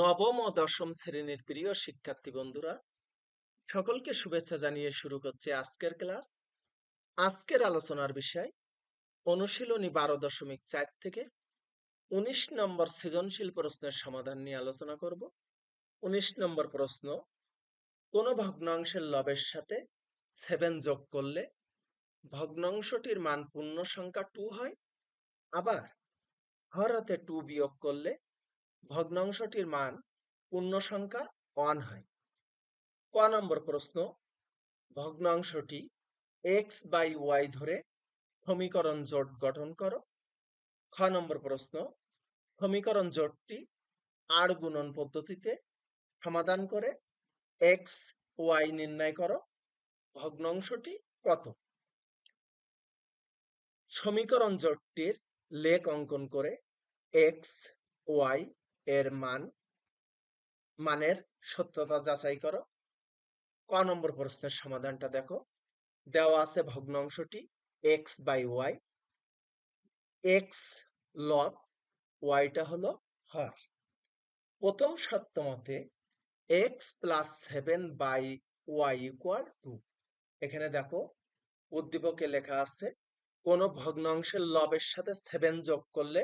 নবম ও দশম শ্রেণির প্রিয় শিক্ষার্থী বন্ধুরা, সকলকে শুভেচ্ছা জানিয়ে শুরু করছি আজকের ক্লাস। আজকের আলোচনার বিষয়, অনুশীলনী বারো দশমিক চার থেকে উনিশ নম্বর সৃজনশীল প্রশ্নের সমাধান নিয়ে আলোচনা করব। উনিশ নম্বর প্রশ্ন, কোন ভগ্নাংশের লবের সাথে সেভেন যোগ করলে ভগ্নাংশটির মান পূর্ণ সংখ্যা টু হয়, আবার হর হাতে টু বিয়োগ করলে ভগ্নাংশটির মান পূর্ণ সংখ্যা ওয়ান হয়। ক নম্বর প্রশ্ন, ভগ্নাংশটি এক্স বাই ওয়াই ধরে সমীকরণ জোট গঠন করো। খ নম্বর প্রশ্ন, সমীকরণ জোটটি আর গুণন পদ্ধতিতে সমাধান করে এক্স ওয়াই নির্ণয় করো। ভগ্নাংশটি কত? সমীকরণ জোটটির লেখ অঙ্কন করে এক্স ওয়াই এর মান, মানের সত্যতা যাচাই করো। ক নম্বর প্রশ্নের সমাধানটা দেখো। দেওয়া আছে ভগ্নাংশটি এক্স বাই ওয়াই এক্স লব ওয়াইটা হলো হর। প্রথম সত্য মতে x plus seven by y equal to এখানে দেখো, উদ্দীপকে লেখা আছে, কোন ভগ্নাংশের লবের সাথে সেভেন যোগ করলে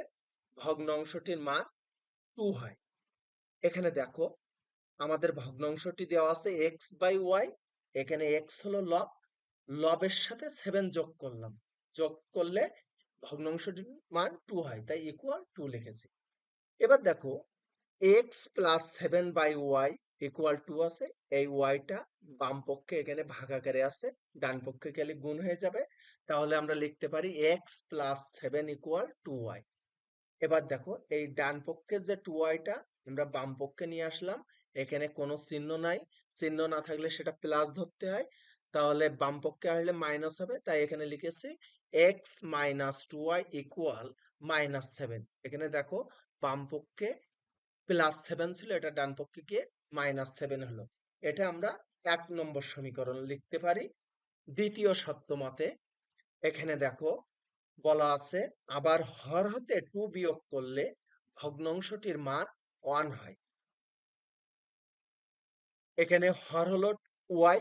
ভগ্নাংশটির মান টু হয়। এখানে দেখো, আমাদের ভগ্নাংশটি দেওয়া আছে এক্স বাই ওয়াই এখানে এক্স হলো লব লবের সাথে সেভেন যোগ করলাম। যোগ করলে ভগ্নাংশটির মান টু হয়, তাই ইকুয়াল টু লিখেছি। এবার দেখো x plus seven by y equal to আছে, এই ওয়াইটা বাম পক্ষে এখানে ভাগাকারে আছে, ডান পক্ষে গেলে গুণ হয়ে যাবে। তাহলে আমরা লিখতে পারি x plus seven equal to y এবার দেখো, এই ডান পক্ষের যে টু ওয়াইটা আমরা বাম পক্ষে নিয়ে আসলাম। এখানে কোনো চিহ্ন নাই। চিহ্ন না থাকলে সেটা প্লাস ধরতে হয়। তাহলে বাম পক্ষে আসলে মাইনাস হবে। তাই এখানে লিখেছি x minus two y equal minus seven এখানে দেখো, বাম পক্ষে প্লাস সেভেন ছিল, এটা ডান পক্ষে গিয়ে মাইনাস সেভেন হলো। এটা আমরা এক নম্বর সমীকরণ লিখতে পারি। দ্বিতীয় সত্য মতে, এখানে দেখো বলা আছে, আবার হর হতে টু বিয়োগ করলে ভগ্নাংশটির মান ওয়ান হয়। এখানে হর হলো ওয়াই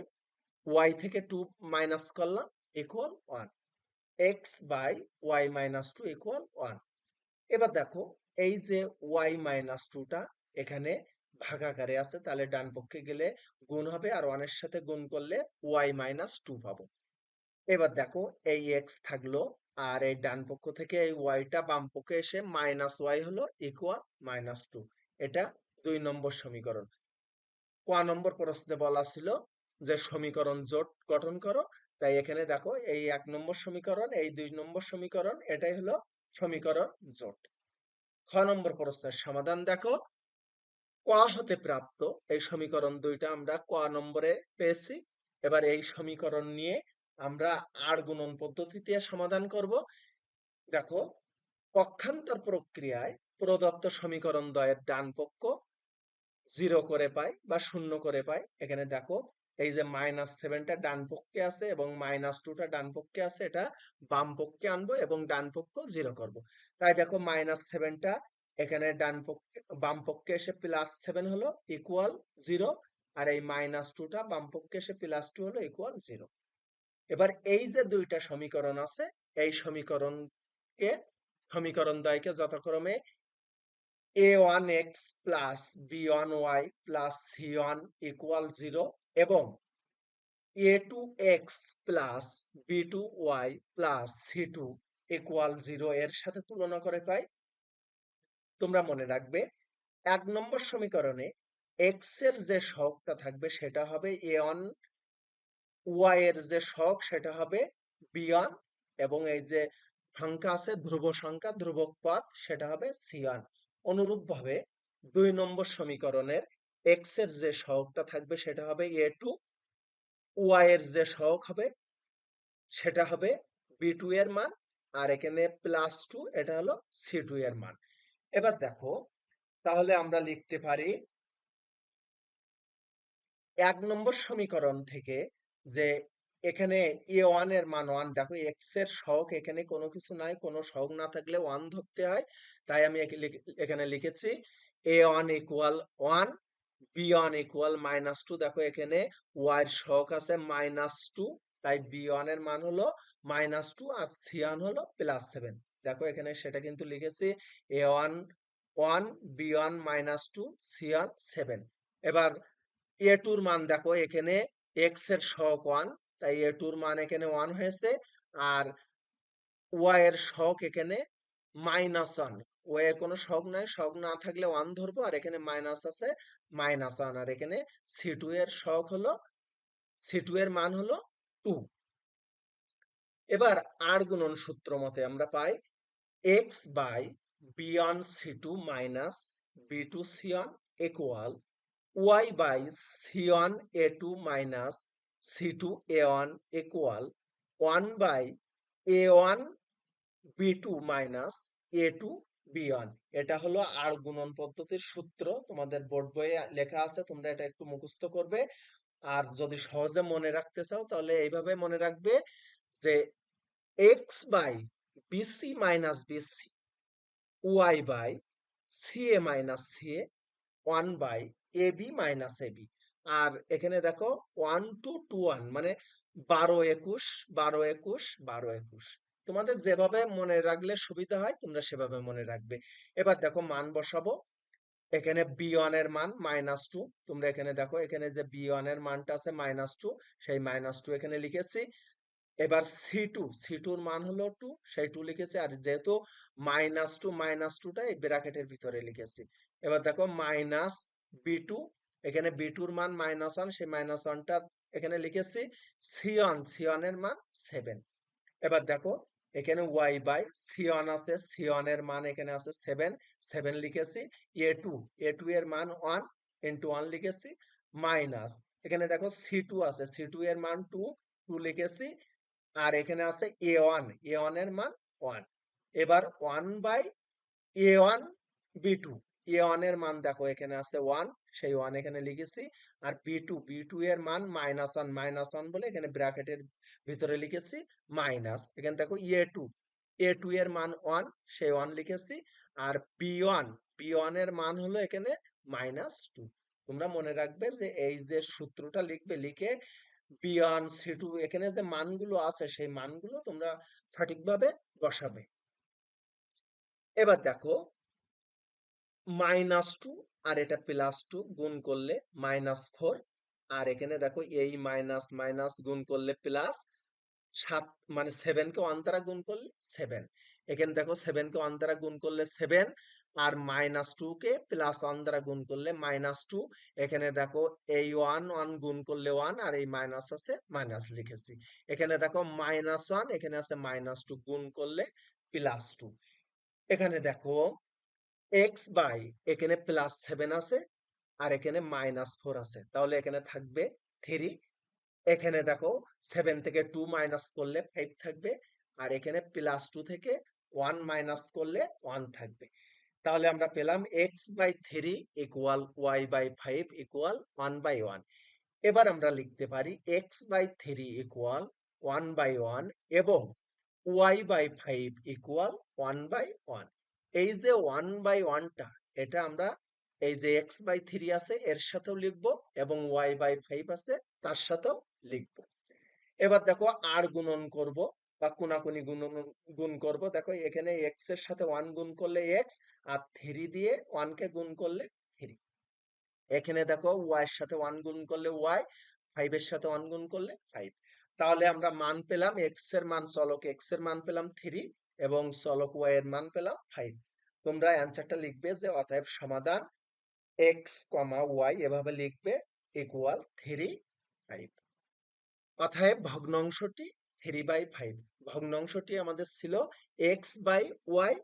ওয়াই থেকে টু মাইনাস করলাম equal one x by y minus two equal one এবার দেখো, এই যে ওয়াই মাইনাস টুটা এখানে ভাগাকারে আছে, তাহলে ডান পক্ষে গেলে গুণ হবে আর ওয়ানের সাথে গুণ করলে ওয়াই মাইনাস টু পাবো। এবার দেখো, এই এক্স থাকল আর এই ডান পক্ষ থেকে এই ওয়াইটা বাম পক্ষে এসে মাইনাস ওয়াই হলো ইকুয়াল মাইনাস টু এটা দুই নম্বর সমীকরণ। ক নম্বর প্রশ্নে বলা ছিল যে সমীকরণ জোট গঠন করো। তাই এখানে দেখো এই এক নম্বর সমীকরণ, এই দুই নম্বর সমীকরণ, এটাই হলো সমীকরণ জোট। খ নম্বর প্রশ্নের সমাধান দেখো। ক হতে প্রাপ্ত, এই সমীকরণ দুইটা আমরা ক নম্বরে পেয়েছি। এবার এই সমীকরণ নিয়ে আমরা আর গুণন পদ্ধতিতে সমাধান করব। দেখো, পক্ষান্তর প্রক্রিয়ায় প্রদত্ত সমীকরণ দ্বয়ের ডান পক্ষ জিরো করে পাই বা শূন্য করে পাই এখানে দেখো, এই যে মাইনাস সেভেনটা ডান পক্ষে আছে এবং মাইনাস টুটা ডান পক্ষে আছে, এটা বাম পক্ষে আনব এবং ডান পক্ষ জিরো করব। তাই দেখো মাইনাস সেভেনটা এখানে ডান পক্ষে, বাম পক্ষে এসে প্লাস সেভেন হলো ইকুয়াল জিরো আর এই মাইনাস টুটা বাম পক্ষে এসে প্লাস টু হলো ইকুয়াল জিরো এবার এই যে দুইটা সমীকরণ আছে, এই সমীকরণকে সমীকরণ দ্বয়কে যথাক্রমে a one x plus b one y plus c one equal zero এবং a two x plus b two y plus c two equal zero এর সাথে তুলনা করে পাই। তোমরা মনে রাখবে, এক নম্বর সমীকরণে এক্সের যে সহগটা থাকবে সেটা হবে এ ওয়ান ওয়াই এর যে সহগ সেটা হবে বিয়ান এবং এই যে সংখ্যা আছে, ধ্রুব সংখ্যা, ধ্রুবক পদ, সেটা হবে সিয়ান। অনুরূপভাবে দুই নম্বর সমীকরণের এক্সের যে সহগটা থাকবে সেটা হবে এ টু ওয়াই এর যে সহগ হবে সেটা হবে বি টু এর মান আর এখানে প্লাস টু এটা হলো সি টু এর মান। এবার দেখো, তাহলে আমরা লিখতে পারি এক নম্বর সমীকরণ থেকে যে এখানে এ ওয়ানের মান ওয়ান দেখো এক্সের সহগ এখানে কোনো কিছু নাই, কোনো সহগ না থাকলে ওয়ান ধরতে হয়। তাই আমি এখানে লিখেছি a one equal one b one equal minus two দেখো এখানে ওয়াই এর সহগ আছে মাইনাস টু তাই বি ওয়ানের মান হলো মাইনাস টু আর সি ওয়ান হলো প্লাস সেভেন দেখো এখানে সেটা কিন্তু লিখেছি a one one b one minus two c one seven এবার এ টুর মান দেখো এখানে এক্সের সহগ ওয়ান তাই এ টুর মান এখানে ওয়ান হয়েছে। আর ওয়াই এর সহগ এখানে মাইনাস ওয়ান ওয়াই এর কোনো সহগ নাই সহগ না থাকলে ওয়ান ধরবো, আর এখানে মাইনাস আছে মাইনাস ওয়ান আর এখানে সি টু এর সহগ হলো সি টু এর মান হলো টু এবার আর গুণন সূত্র মতে আমরা পাই x by b one c two minus b two c one equal y by c one a two minus c two a one equal one by a one b two minus a two b one. এটা হলো আর গুণন পদ্ধতির সূত্র। তোমাদের board বইয়ে লেখা আছে, তোমরা এটা একটু মুখস্থ করবে। আর যদি সহজে মনে রাখতে চাও, তাহলে এইভাবে মনে রাখবে যে x by b c minus b c y by c a minus c a one by a b minus a b আর এখানে দেখো ওয়ান টু টু ওয়ান মানে বারো একুশ বারো একুশ বারো একুশ। তোমাদের যেভাবে মনে রাখলে সুবিধা হয়, তোমরা সেভাবে মনে রাখবে। এবার দেখো মান বসাবো। এখানে বি এর মান মাইনাস টু তোমরা এখানে দেখো, এখানে যে বি এর মানটা আছে মাইনাস টু সেই মাইনাস টু এখানে লিখেছি। এবার সি টু সি টুর মান হলো টু সেই টু লিখেছি। আর যেহেতু মাইনাস টু মাইনাস টুটা এই ব্র্যাকেটের ভিতরে লিখেছি। এবার দেখো মাইনাস বি টু এখানে বি টুর মান মাইনাস ওয়ান সেই মাইনাস ওয়ানটা এখানে লিখেছি সি ওয়ান সি ওয়ানের মান সেভেন এবার দেখো, এখানে ওয়াই বাই সি ওয়ান আছে সি ওয়ানের মান এখানে আছে সেভেন সেভেন লিখেছি এ টু এ টু এর মান ওয়ান ইন্টু ওয়ান লিখেছি মাইনাস এখানে দেখো সি টু আছে সি টু এর মান টু টু লিখেছি, আর এখানে আছে এ ওয়ান এ ওয়ানের মান ওয়ান এবার one by a one b two a এর মান দেখো, এখানে আছে ওয়ান সেই ওয়ান এখানে লিখেছি। আর বি টু বি টু এর মান মাইনাস ওয়ান মাইনাস ওয়ান বলে এখানে ব্র্যাকেটের ভিতরে লিখেছি মাইনাস এখানে দেখো এ টু এ টু এর মান ওয়ান সেই ওয়ান লিখেছি। আর বি ওয়ান বি ওয়ানের মান হলো এখানে মাইনাস টু তোমরা মনে রাখবে যে এই যে সূত্রটা লিখবে, লিখে বি ওয়ান সি টু এখানে যে মানগুলো আছে, সেই মানগুলো তোমরা সঠিকভাবে বসাবে। এবার দেখো মাইনাস টু আর এটা প্লাস টু গুণ করলে মাইনাস ফোর আর এখানে দেখো এই মাইনাস মাইনাস গুণ করলে প্লাস সাত মানে সেভেন কে ওয়ান দ্বারা গুণ করলে সেভেন এখানে দেখো সেভেন কে ওয়ান দ্বারা গুণ করলে সেভেন আর মাইনাস টু কে প্লাস ওয়ান দ্বারা গুণ করলে মাইনাস টু এখানে দেখো এই ওয়ান ওয়ান গুণ করলে ওয়ান আর এই মাইনাস আছে মাইনাস লিখেছি। এখানে দেখো মাইনাস ওয়ান এখানে আছে মাইনাস টু গুণ করলে প্লাস টু এখানে দেখো এক্স বাই এখানে প্লাস সেভেন আছে আর এখানে মাইনাস ফোর আছে। তাহলে এখানে থাকবে থ্রি এখানে দেখো সেভেন থেকে টু মাইনাস করলে ফাইভ থাকবে আর এখানে প্লাস টু থেকে ওয়ান মাইনাস করলে ওয়ান থাকবে। তাহলে আমরা পেলাম x by three equal y by five equal one by one এবার আমরা লিখতে পারি x by three equal one by one এবং y by five equal one by one এই যে ওয়ান বাই ওয়ানটা এটা আমরা এই যে এক্স বাই থ্রি আছে, এর সাথেও লিখব এবং ওয়াই বাই ফাইভ আছে, তার সাথেও লিখব। এবার দেখো আর গুণন করব বা কোনাকুনি গুণ গুণ করব। দেখো এখানে এক্সের সাথে ওয়ান গুণ করলে এক্স আর থ্রি দিয়ে ওয়ান কে গুণ করলে থ্রি এখানে দেখো ওয়াই এর সাথে ওয়ান গুণ করলে ওয়াই ফাইভ এর সাথে ওয়ান গুণ করলে ফাইভ তাহলে আমরা মান পেলাম এক্সের মান, চলক এক্সের মান পেলাম থ্রি এবং চলক ওয়াই এর মান পেলাম ফাইভ তোমরা অ্যান্সারটা লিখবে যে অতএব সমাধান এক্স কমা ওয়াই এভাবে লিখবে ইকুয়াল থ্রি ফাইভ অতএব ভগ্নাংশটি থ্রি বাই ফাইভ ভগ্নাংশটি আমাদের ছিল এক্স বাই ওয়াই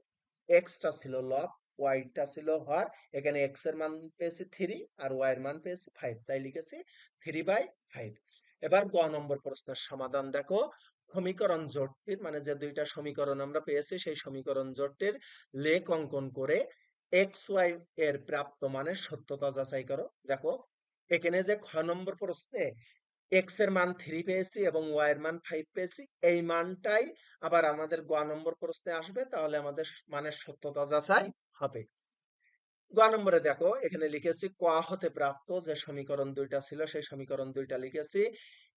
এক্সটা ছিল লব ওয়াইটা ছিল হর। এখানে এক্সের মান পেয়েছি থ্রি আর ওয়াই এর মান পেয়েছি ফাইভ তাই লিখেছি থ্রি বাই ফাইভ এবার গ নম্বর প্রশ্নের সমাধান দেখো। সমীকরণ জোটটির মানে যে দুইটা সমীকরণ আমরা পেয়েছি, সেই সমীকরণ জোটটির লেখ অঙ্কন করে এক্স ওয়াই এর প্রাপ্ত মানের সত্যতা যাচাই করো। দেখো, এখানে যে খ নম্বর প্রশ্নে এক্সের মান থ্রি পেয়েছি এবং ওয়াই এর মান ফাইভ পেয়েছি, এই মানটাই আবার আমাদের গ নম্বর প্রশ্নে আসবে, তাহলে আমাদের মানের সত্যতা যাচাই হবে। গ নম্বরে দেখো, এখানে লিখেছি ক হতে প্রাপ্ত, যে সমীকরণ দুইটা ছিল, সেই সমীকরণ দুইটা লিখেছি।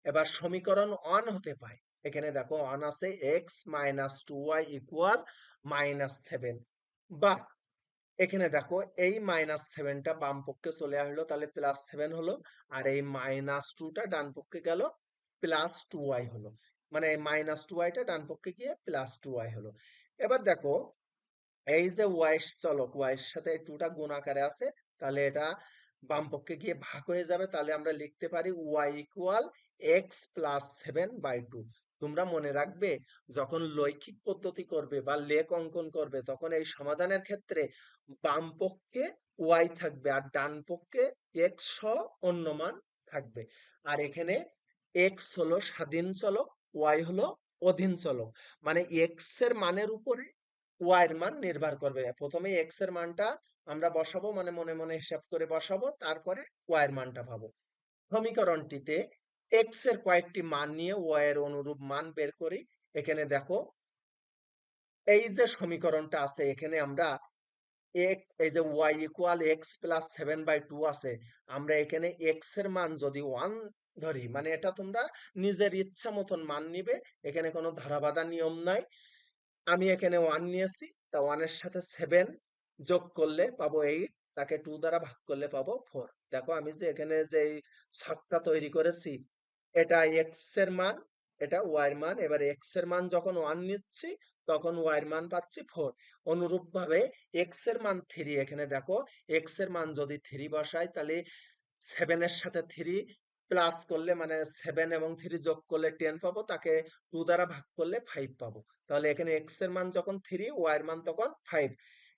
এবার সমীকরণ অন হতে পায়। এখানে দেখো অন আছে x minus two y equal minus seven বা এখানে দেখো এই মাইনাস সেভেনটা বাম পক্ষে চলে আসলো, তাহলে প্লাস সেভেন হলো, আর এই মাইনাস টুটা ডান পক্ষে গেল প্লাস টু ওয়াই হলো। মানে মাইনাস টু ওয়াইটা ডান পক্ষে গিয়ে প্লাস টু ওয়াই হলো। এবার দেখো, এই যে ওয়াই চলক ওয়াই সাথে টুটা গুণ আকারে আছে, তাহলে এটা বাম পক্ষে গিয়ে ভাগ হয়ে যাবে, তাহলে আমরা লিখতে পারি y equal x plus seven by two তোমরা মনে রাখবে, যখন লৈখিক পদ্ধতি করবে বা লেখ অঙ্কন করবে, তখন এই সমাধানের ক্ষেত্রে বাম পক্ষে ওয়াই থাকবে আর ডান পক্ষে এক্স অন্য মান থাকবে। আর এখানে এক্স হলো স্বাধীন চলক ওয়াই হলো অধীন চলক। মানে এক্সের মানের উপরে ওয়াই এর মান নির্ভর করবে। প্রথমে এক্সের মানটা আমরা বসাবো মানে মনে মনে হিসাব করে বসাবো, তারপরে ওয়াই এর মানটা পাবো সমীকরণটিতে এক্সের কয়েকটি মান নিয়ে ওয়াই এর অনুরূপ মান বের করি। এখানে দেখো, এই যে সমীকরণটা আছে, এখানে আমরা এই যে y equal x plus seven by two আছে, আমরা এখানে এক্সের মান যদি ওয়ান ধরি মানে এটা তোমরা নিজের ইচ্ছা মতন মান নিবে, এখানে কোনো ধারাবাধা নিয়ম নাই। আমি এখানে ওয়ান নিয়েছি, তা ওয়ানের সাথে সেভেন যোগ করলে পাবো এইট তাকে টু দ্বারা ভাগ করলে পাবো ফোর দেখো, আমি যে এখানে যে ছকটা তৈরি করেছি এটা এক্সের মান, এটা ওয়াই এর মান, এবার এক্সের মান যখন ওয়ান নিচ্ছি, তখন ওয়াই এর মান পাচ্ছি ফোর অনুরূপ ভাবে এক্সের মান থ্রি এখানে দেখো এক্সের মান যদি থ্রি বসাই, তাহলে সেভেন এর সাথে থ্রি প্লাস করলে মানে সেভেন এবং থ্রি যোগ করলে টেন পাবো, তাকে টু দ্বারা ভাগ করলে ফাইভ পাবো। তাহলে এখানে এক্সের মান যখন থ্রি ওয়াই এর মান তখন ফাইভ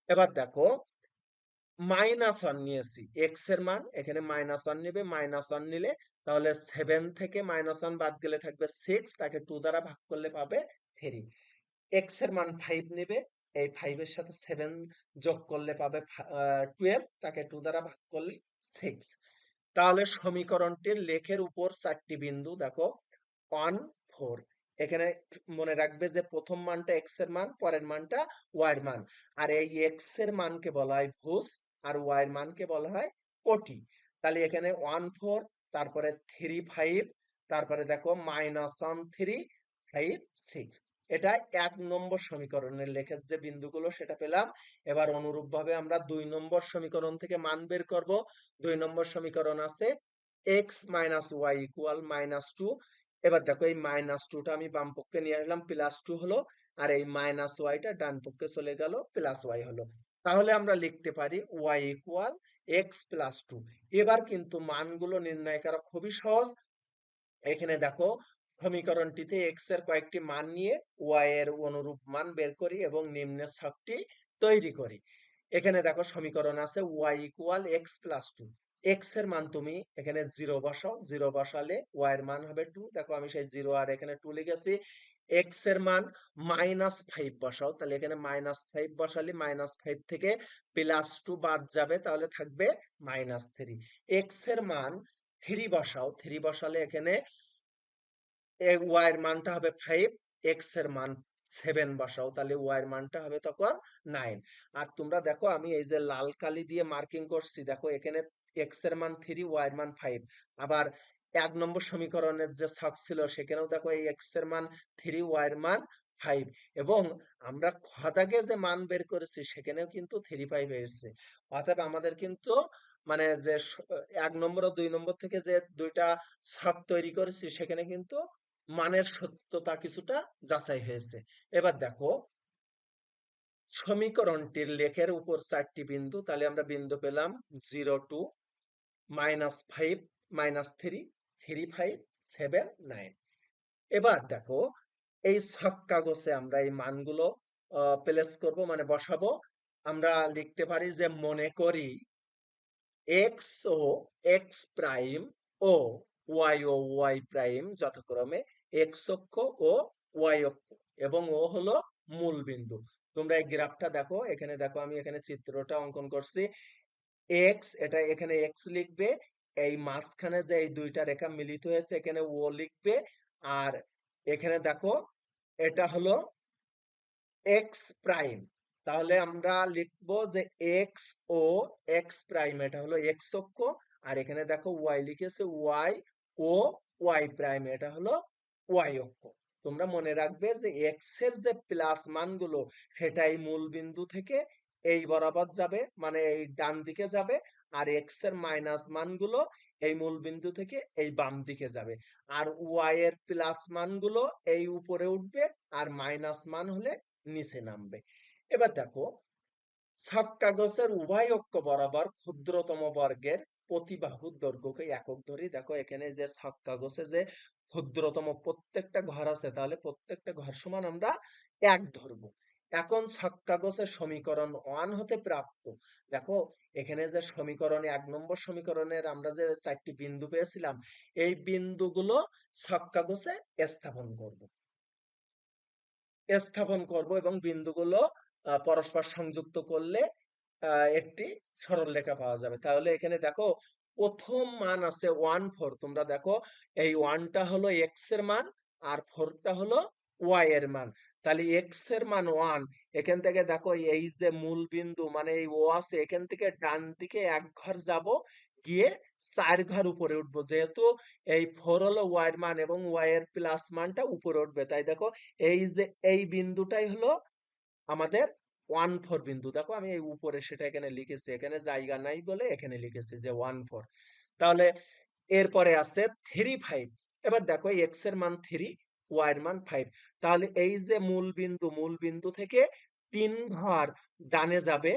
এবার দেখো মাইনাস ওয়ান নিয়েছি এক্সের মান, এখানে মাইনাস ওয়ান নিবে মাইনাস ওয়ান নিলে তাহলে সেভেন থেকে মাইনাস ওয়ান বাদ গেলে থাকবে সিক্স তাকে টু দ্বারা ভাগ করলে পাবে থ্রি এক্সের মান ফাইভ নেবে, এই ফাইভের সাথে সেভেন যোগ করলে পাবে টুয়েলভ তাকে টু দ্বারা ভাগ করলে সিক্স তাহলে সমীকরণটির লেখের উপর চারটি বিন্দু, দেখো ওয়ান ফোর এখানে মনে রাখবে যে প্রথম মানটা এক্সের মান, পরের মানটা ওয়াই এর মান। আর এই এক্সের মানকে বলা হয় ভুজ, আর ওয়াই এর মানকে বলা হয় কোটি তাহলে এখানে ওয়ান ফোর তারপরে থ্রি ফাইভ তারপরে দেখো minus one three five six এটা এক নম্বর সমীকরণের লেখের যে বিন্দুগুলো সেটা পেলাম। এবার অনুরূপ ভাবে আমরা দুই নম্বর সমীকরণ থেকে মান বের করব। দুই নম্বর সমীকরণ আছে x minus y equal minus two এবার দেখো এই মাইনাস টুটা আমি বাম পক্ষে নিয়ে আসলাম প্লাস টু হলো, আর এই মাইনাস ওয়াইটা ডান পক্ষে চলে গেল প্লাস ওয়াই হলো। তাহলে আমরা লিখতে পারি y equal x plus two এবার কিন্তু মানগুলো নির্ণয় করা খুবই সহজ। এখানে দেখো, সমীকরণটিতে এক্সের কয়েকটি মান নিয়ে ওয়াই এর অনুরূপ মান বের করি এবং নিম্নের ছকটি তৈরি করি। এখানে দেখো, সমীকরণ আছে y equal x plus two এক্সের মান তুমি এখানে জিরো বসাও। জিরো বসালে ওয়াই এর মান হবে টু দেখো, আমি সেই জিরো আর এখানে টু লিখেছি। এক্সের মান মাইনাস ফাইভ বসাও। তাহলে এখানে মাইনাস ফাইভ বসালে মাইনাস ফাইভ থেকে প্লাস টু বাদ যাবে, তাহলে থাকবে মাইনাস থ্রি এক্সের মান থ্রি বসাও। থ্রি বসালে এখানে ওয়াই এর মানটা হবে ফাইভ এক্সের মান সেভেন বসাও। তাহলে ওয়াই এর মানটা হবে তখন নাইন আর তোমরা দেখো, আমি এই যে লাল কালি দিয়ে মার্কিং করছি, দেখো এখানে এক্সের মান থ্রি ওয়াই এর মান ফাইভ আবার এক নম্বর সমীকরণের যে ছক ছিল সেখানেও দেখো এই এক্সের মান থ্রি ওয়াই এর মান ফাইভ এবং আমরা খদাগে যে মান বের করেছি সেখানেও কিন্তু থ্রি ফাইভ এসেছে। অর্থাৎ আমাদের কিন্তু মানে যে এক নম্বর ও দুই নম্বর থেকে যে দুইটা ছক তৈরি করেছি সেখানে কিন্তু মানের সত্যতা কিছুটা যাচাই হয়েছে। এবার দেখো, সমীকরণটির লেখের উপর চারটি বিন্দু, তাহলে আমরা বিন্দু পেলাম zero two minus five minus three three five seven nine এবার দেখো, এই ছক কাগজে আমরা এই মানগুলো প্লেস করব মানে বসাবো। আমরা লিখতে পারি যে মনে করি এক্স ও এক্স প্রাইম ও ওয়াই ও ওয়াই প্রাইম যথাক্রমে এক্স অক্ষ ও ওয়াই অক্ষ এবং ও হলো মূল বিন্দু। তোমরা এই গ্রাফটা দেখো, এখানে দেখো আমি এখানে চিত্রটা অঙ্কন করছি। এক্স এটা এখানে এক্স লিখবে এই মাঝখানে যে এই দুইটা রেখা মিলিত হয়েছে, এখানে ও লিখবে। আর এখানে দেখো, এটা হলো এক্স প্রাইম তাহলে আমরা লিখব যে এক্স ও এক্স প্রাইম এটা হলো এক্স অক্ষ। আর এখানে দেখো ওয়াই লিখেছে ওয়াই ও ওয়াই প্রাইম এটা হলো ওয়াই অক্ষ। তোমরা মনে রাখবে যে এক্সের যে প্লাস মানগুলো, সেটাই মূল বিন্দু থেকে এই বরাবর যাবে মানে এই ডান দিকে যাবে। আর এক্সের মাইনাস মানগুলো এই মূল বিন্দু থেকে এই বাম দিকে যাবে। আর ওয়াই এর প্লাস মানগুলো এই উপরে উঠবে আর মাইনাস মান হলে নিচে নামবে। এবার দেখো ছক কাগজের উভয় অক্ষ বরাবর ক্ষুদ্রতম বর্গের প্রতি বাহুর দৈর্ঘ্যকে একক ধরি। দেখো, এখানে যে ছক কাগজে যে ক্ষুদ্রতম প্রত্যেকটা ঘর আছে, তাহলে প্রত্যেকটা ঘর সমান আমরা এক ধরবো। এখন ছক কাগজের সমীকরণ ওয়ান হতে প্রাপ্ত। দেখো, এখানে যে সমীকরণ এক নম্বর সমীকরণের আমরা যে চারটি বিন্দু পেয়েছিলাম, এই বিন্দুগুলো ছক কাগজে স্থাপন করব। স্থাপন করব এবং বিন্দুগুলো পরস্পর সংযুক্ত করলে একটি সরলরেখা পাওয়া যাবে। তাহলে এখানে দেখো, প্রথম মান আছে ওয়ান ফোর তোমরা দেখো, এই ওয়ানটা হলো এক্সের মান আর ফোরটা হলো ওয়াই এর মান। তাহলে এক্সের মান ওয়ান এখান থেকে দেখো এই যে মূল বিন্দু মানে এই ও আছে, এখান থেকে ডান দিকে এক ঘর যাব, গিয়ে চার ঘর উপরে উঠবো। যেহেতু এই ফোর হলো ওয়াই এর মান এবং ওয়াই এর প্লাস মানটা উপরে উঠবে। তাই দেখো এই যে এই বিন্দুটাই হলো আমাদের ওয়ান ফোর বিন্দু। দেখো আমি এই উপরে সেটা এখানে লিখেছি, এখানে জায়গা নাই বলে এখানে লিখেছি যে ওয়ান ফোর তাহলে এরপরে আছে থ্রি ফাইভ এবার দেখো এক্সের মান থ্রি ওয়াই এর মান ফাইভ তাহলে এই যে মূল বিন্দু মূল বিন্দু থেকে তিন ঘর ডানে যাবে,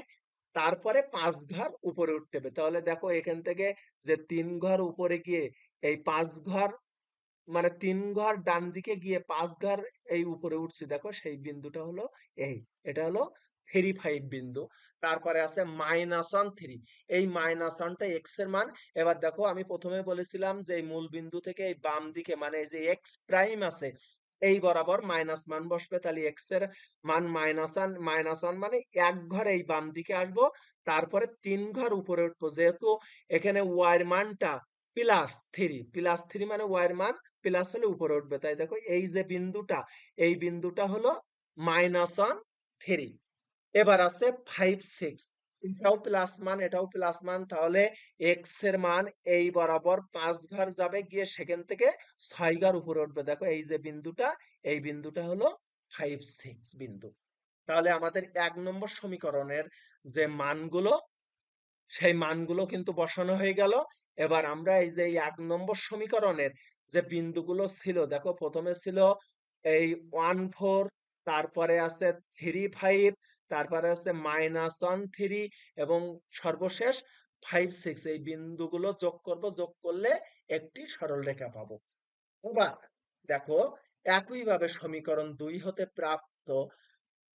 তারপরে পাঁচ ঘর উপরে উঠতে হবে। তাহলে দেখো এখান থেকে যে তিন ঘর উপরে গিয়ে এই পাঁচ ঘর মানে তিন ঘর ডান দিকে গিয়ে পাঁচ ঘর এই উপরে উঠছি, দেখো সেই বিন্দুটা হলো এই, এটা হলো থ্রি ফাইভ বিন্দু। তারপরে আছে মাইনাস ওয়ান থ্রি এই মাইনাস ওয়ানটা এক্সের মান। এবার দেখো, আমি প্রথমে বলেছিলাম যে এই মূল বিন্দু থেকে এই বাম দিকে মানে যে এক্স প্রাইম আছে, এই বরাবর মাইনাস মান বসবে। তাহলে এক্সের মান মাইনাস ওয়ান মাইনাস ওয়ান মানে এক ঘর এই বাম দিকে আসব। তারপরে তিন ঘর উপরে উঠবো। যেহেতু এখানে ওয়াই এর মানটা প্লাস থ্রি প্লাস থ্রি মানে ওয়াই এর মান প্লাস হলে উপরে উঠবে। তাই দেখো, এই যে বিন্দুটা, এই বিন্দুটা হলো মাইনাস ওয়ান থ্রি এবার আছে ফাইভ সিক্স এটাও প্লাস মান, এটাও প্লাস মান, তাহলে এক্সের মান এই বরাবর পাঁচ ঘর যাবে, গিয়ে সেখান থেকে ছয় ঘর উপরে উঠবে। দেখো এই যে বিন্দুটা, এই বিন্দুটা হলো ফাইভ সিক্স বিন্দু। তাহলে আমাদের এক নম্বর সমীকরণের যে মানগুলো, সেই মানগুলো কিন্তু বসানো হয়ে গেল। এবার আমরা এই যে এক নম্বর সমীকরণের যে বিন্দুগুলো ছিল, দেখো প্রথমে ছিল এই ওয়ান ফোর তারপরে আছে থ্রি ফাইভ তারপরে আছে মাইনাস ওয়ান থ্রি এবং সর্বশেষ ফাইভ সিক্স এই বিন্দুগুলো যোগ করব, যোগ করলে একটি সরলরেখা পাবো। এবার দেখো, একইভাবে সমীকরণ দুই হতে প্রাপ্ত,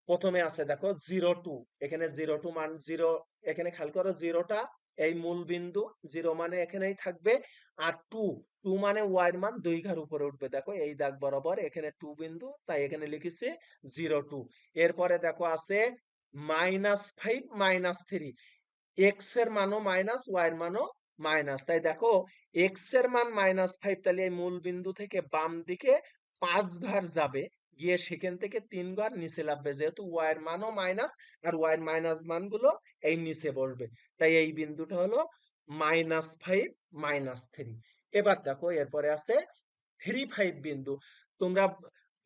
প্রথমে আছে দেখো জিরো টু এখানে জিরো টু মান জিরো এখানে খেয়াল করো জিরোটা এই মূল বিন্দু জিরো মানে এখানেই থাকবে আর টু টু মানে ওয়াই মান দুই ঘর উপরে উঠবে। দেখো এই দাগ বরাবর এখানে টু বিন্দু, তাই এখানে লিখেছি জিরো টু এরপরে দেখো আছে মাইনাস ফাইভ মাইনাস থ্রি। এক্সের মানও মাইনাস ওয়াই এর মানও মাইনাস। তাই দেখো এক্সের মান মাইনাস ফাইভ, তাহলে এই মূল বিন্দু থেকে বাম দিকে পাঁচ ঘর যাবে। গিয়ে সেখান থেকে তিন ঘর নিচে লাভবে যেহেতু ওয়াই এর মানও মাইনাস, আর ওয়াই এর মাইনাস মানগুলো এই নিচে বসবে। তাই এই বিন্দুটা হলো মাইনাস ফাইভ মাইনাস থ্রি। এবার দেখো, এরপরে আছে থ্রি ফাইভ বিন্দু। তোমরা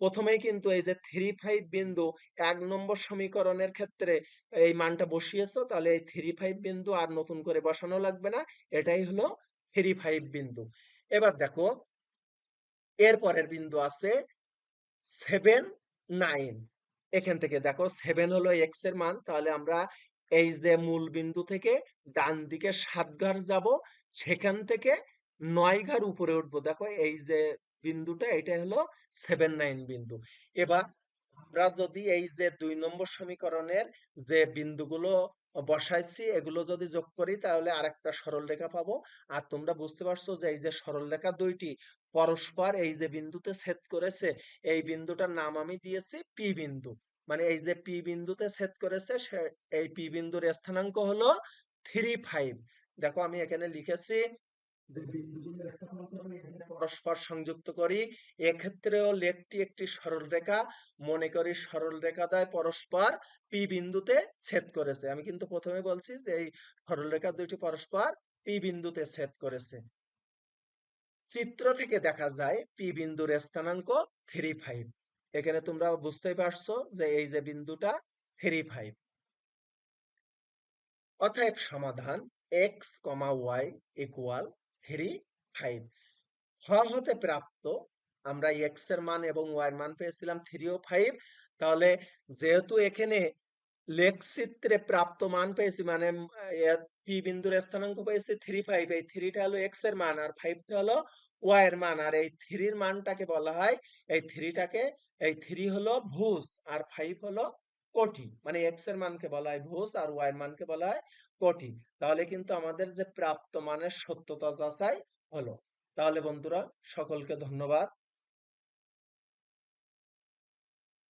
প্রথমেই কিন্তু এই যে থ্রি ফাইভ বিন্দু এক নম্বর সমীকরণের ক্ষেত্রে এই মানটা বসিয়েছো, তাহলে এই থ্রি ফাইভ বিন্দু আর নতুন করে বসানো লাগবে না। এটাই হলো থ্রি ফাইভ বিন্দু। এবার দেখো এরপরের বিন্দু আছে সেভেন নাইন এখান থেকে দেখো সেভেন হলো এক্সের মান, তাহলে আমরা এই যে মূল বিন্দু থেকে ডান দিকে সাত ঘর যাব, সেখান থেকে নয় ঘর উপরে উঠবো। দেখো, এই যে বিন্দুটা এটা হলো সেভেন নাইন বিন্দু। এবার আমরা যদি এই যে দুই নম্বর সমীকরণের যে বিন্দুগুলো বসাইছি, এগুলো যদি যোগ করি, তাহলে আরেকটা সরলরেখা পাবো। আর তোমরা বুঝতে পারছ যে এই যে সরলরেখা দুইটি, পরস্পর এই যে বিন্দুতে ছেদ করেছে, এই বিন্দুটার নাম আমি দিয়েছি পি বিন্দু। মানে এই যে পি বিন্দুতে ছেদ করেছে এই পি বিন্দুর স্থানাঙ্ক হলো থ্রি ফাইভ দেখো আমি এখানে লিখেছি যে বিন্দুগুলো এদের পরস্পর সংযুক্ত করি, এক্ষেত্রেও লেখটি একটি সরল রেখা। মনে করি সরল রেখা দ্বয় পরস্পর পি বিন্দুতে ছেদ করেছে। আমি কিন্তু প্রথমে বলছি যে এই সরল রেখা দুইটি পরস্পর পি বিন্দুতে ছেদ করেছে। চিত্র থেকে দেখা যায় পি বিন্দুর স্থানাঙ্ক থ্রি ফাইভ। এখানে তোমরা বুঝতেই পারছ যে এই যে বিন্দুটা থ্রি ফাইভ। অতএব সমাধান x comma y equal three five. হতে প্রাপ্ত। আমরা এক্সের মান এবং ওয়াই মান পেয়েছিলাম থ্রি ও ফাইভ। তাহলে যেহেতু এখানে লেখচিত্রে প্রাপ্ত মান পেয়েছি মানে পি বিন্দুর স্থানাঙ্ক পেয়েছি থ্রি ফাইভ, এই থ্রিটা হলো এক্সের মান আর ফাইভটা হলো ওয়াই এর মান। আর এই থ্রির মানটাকে বলা হয়, এই থ্রিটাকে, এই থ্রি হলো ভুজ আর ফাইভ হলো কোটি। মানে এক্সের মানকে বলা হয় ভুজ আর ওয়াই এর মানকে বলা হয় কোটি তাহলে কিন্তু আমাদের যে প্রাপ্ত মানের সত্যতা যাচাই হলো। তাহলে বন্ধুরা সকলকে ধন্যবাদ।